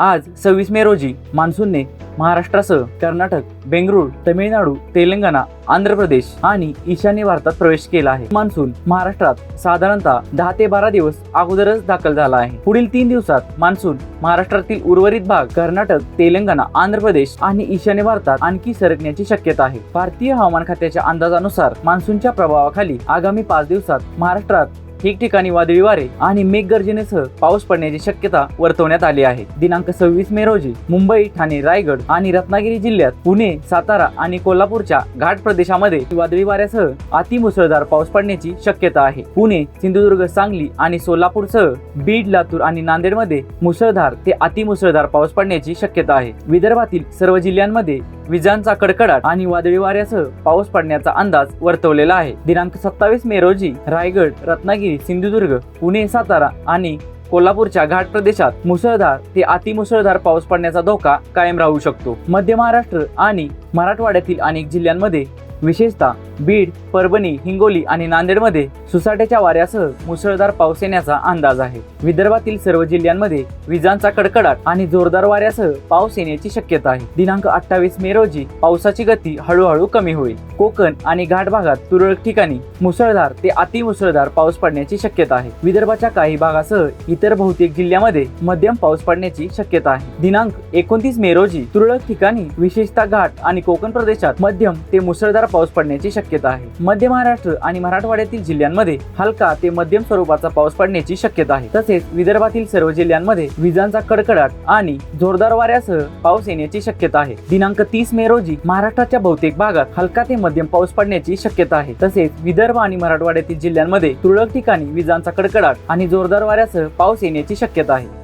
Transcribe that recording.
आज सव्वीस मे रोजी मान्सूनने महाराष्ट्रासह कर्नाटक बेंगळूर तमिळनाडू तेलंगणा आंध्र प्रदेश आणि ईशान्य भारतात प्रवेश केला आहे. मान्सून महाराष्ट्रात साधारणतः दहा ते बारा दिवस अगोदरच दाखल झाला आहे. पुढील तीन दिवसात मान्सून महाराष्ट्रातील उर्वरित भाग कर्नाटक तेलंगणा आंध्र प्रदेश आणि ईशान्य भारतात आणखी सरकण्याची शक्यता आहे. भारतीय हवामान खात्याच्या अंदाजानुसार मान्सूनच्या प्रभावाखाली आगामी पाच दिवसात महाराष्ट्रात ठिकठिकाणी वादळी वारे आणि मेघगर्जनेसह पाऊस पडण्याची शक्यता वर्तवण्यात आली आहे. दिनांक सव्वीस मे रोजी मुंबई ठाणे रायगड आणि रत्नागिरी जिल्ह्यात पुणे सातारा आणि कोल्हापूरच्या घाट प्रदेशामध्ये वादळी वाऱ्यासह अतिमुसळधार पाऊस पडण्याची शक्यता आहे. पुणे सिंधुदुर्ग सांगली आणि सोलापूरसह बीड लातूर आणि नांदेडमध्ये मुसळधार ते अतिमुसळधार पाऊस पडण्याची शक्यता आहे. विदर्भातील सर्व जिल्ह्यांमध्ये विजांचा कडकडाट आणि वादळी वाऱ्यासह पाऊस पडण्याचा अंदाज वर्तवलेला आहे. दिनांक सत्तावीस मे रोजी रायगड रत्नागिरी सिंधुदुर्ग पुणे सातारा आणि कोल्हापूरच्या घाट प्रदेशात मुसळधार ते अतिमुसळधार पाऊस पडण्याचा धोका कायम राहू शकतो. मध्य महाराष्ट्र आणि मराठवाड्यातील अनेक जिल्ह्यांमध्ये विशेषतः बीड परभणी हिंगोली आणि नांदेडमध्ये सुसाट्याच्या वाऱ्यासह मुसळधार पाऊस येण्याचा अंदाज आहे. विदर्भातील सर्व जिल्ह्यांमध्ये विजांचा कडकडाट आणि जोरदार वाऱ्यासह पाऊस येण्याची शक्यता आहे. दिनांक अठ्ठावीस मे रोजी पावसाची गती हळूहळू कमी होईल. कोकण आणि घाट भागात तुरळक ठिकाणी मुसळधार ते अतिमुसळधार पाऊस पडण्याची शक्यता आहे. विदर्भाच्या काही भागासह इतर बहुतेक जिल्ह्यामध्ये मध्यम पाऊस पडण्याची शक्यता आहे. दिनांक एकोणतीस मे रोजी तुरळक ठिकाणी विशेषतः घाट आणि कोकण प्रदेशात मध्यम ते मुसळधार पाऊस पडण्याची शक्यता आहे. मध्य महाराष्ट्र आणि मराठवाड्यातील जिल्ह्यांमध्ये हलका ते मध्यम स्वरूपाचा पाऊस पडण्याची शक्यता आहे. तसेच विदर्भातील सर्व जिल्ह्यांमध्ये विजांचा कडकडाट आणि जोरदार वाऱ्यासह पाऊस येण्याची शक्यता आहे. दिनांक तीस मे रोजी महाराष्ट्राच्या बहुतेक भागात हलका ते मध्यम पाऊस पडण्याची शक्यता आहे. तसेच विदर्भ आणि मराठवाड्यातील जिल्ह्यांमध्ये तुरळक ठिकाणी विजांचा कडकडाट आणि जोरदार वाऱ्यासह पाऊस येण्याची शक्यता आहे.